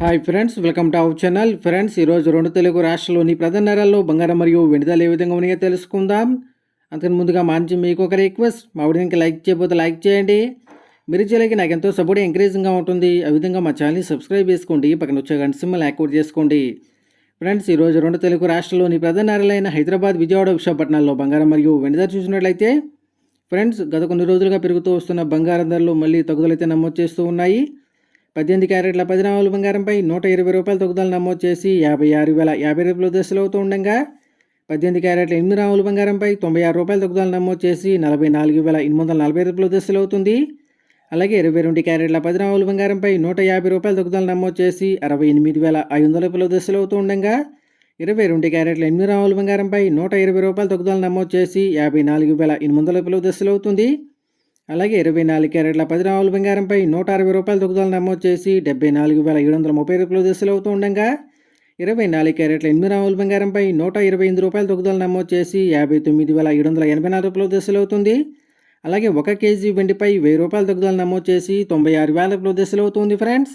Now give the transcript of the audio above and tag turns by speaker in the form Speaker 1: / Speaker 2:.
Speaker 1: Hi friends welcome to our channel. Friends ఈరోజు రెండు తెలుగు రాష్ట్రాల్లోని ప్రధాన నగరాల్లో బంగారం మరియు వెండిదాలు ఏ విధంగా ఉన్నాయో తెలుసుకుందాం. అంతకు ముందుగా మంచి మీకు ఒక రిక్వెస్ట్. మా వీడియోకి లైక్ చేయకపోతే లైక్ చేయండి. మీరు చేయలేక నాకు ఎంతో సపోర్ట్ ఎంకరేజింగ్గా ఉంటుంది. ఆ విధంగా మా ఛానల్ని సబ్స్క్రైబ్ చేసుకోండి. పక్కన వచ్చే గంట సింబల్ యాక్టివేట్ చేసుకోండి. ఫ్రెండ్స్ ఈరోజు రెండు తెలుగు రాష్ట్రాల్లోని ప్రధాన నగరాలైన హైదరాబాద్ విజయవాడ విశాఖపట్నాల్లో బంగారం మరియు వెండిదారు చూసినట్లయితే ఫ్రెండ్స్ గత కొన్ని రోజులుగా పెరుగుతూ వస్తున్న బంగారం ధరలు మళ్ళీ తగ్గుదలైతే నమోదు చేస్తూ ఉన్నాయి. పద్దెనిమిది క్యారెట్ల పది బంగారంపై నూట ఇరవై రూపాయల తగ్గుదల నమోదు చేసి యాభై ఆరు వేల యాభై రూపాయల దశలు అవుతూ ఉండగా పద్దెనిమిది క్యారెట్ల ఎనిమిది రాముల బంగారంపై తొంభై ఆరు రూపాయల తగ్గుదల నమోదు చేసి నలభై నాలుగు వేల ఎనిమిది వందల నలభై రూపాయల దశలు అవుతుంది. అలాగే ఇరవై రెండు క్యారెట్ల పది బంగారంపై నూట యాభై రూపాయల తగ్గుదల నమోదు చేసి అరవై ఎనిమిది వేల ఐదు వందల రూపాయల దశలు అవుతూ ఉండగా ఇరవై రెండు క్యారెట్ల ఎనిమిది రాముల బంగారంపై నూట ఇరవై రూపాయల తగ్గుదల నమోదు చేసి యాభై నాలుగు వేల ఎనిమిది వందల రూపాయల దశలు అవుతుంది. అలాగే ఇరవై నాలుగు క్యారెట్ల పది రావుల బంగారంపై నూట అరవై రూపాయల తగ్గుదల నమోదు చేసి డెబ్బై నాలుగు వేల ఏడు వందల ముప్పై రూపాయలు దశలు అవుతూ ఉండగా ఇరవై నాలుగు క్యారెట్ల ఎనిమిది రావుల బంగారంపై నూట ఇరవై ఎనిమిది రూపాయల తగ్గుదల నమోదు చేసి యాభై తొమ్మిది వేల ఏడు వందల ఎనభై నాలుగు రూపాయల దశలు అవుతుంది. అలాగే ఒక కేజీ వెండిపై వెయ్యి రూపాయల తగ్గుదల నమోదు చేసి తొంభై ఆరు వేల రూపాయల దశలు అవుతుంది ఫ్రెండ్స్.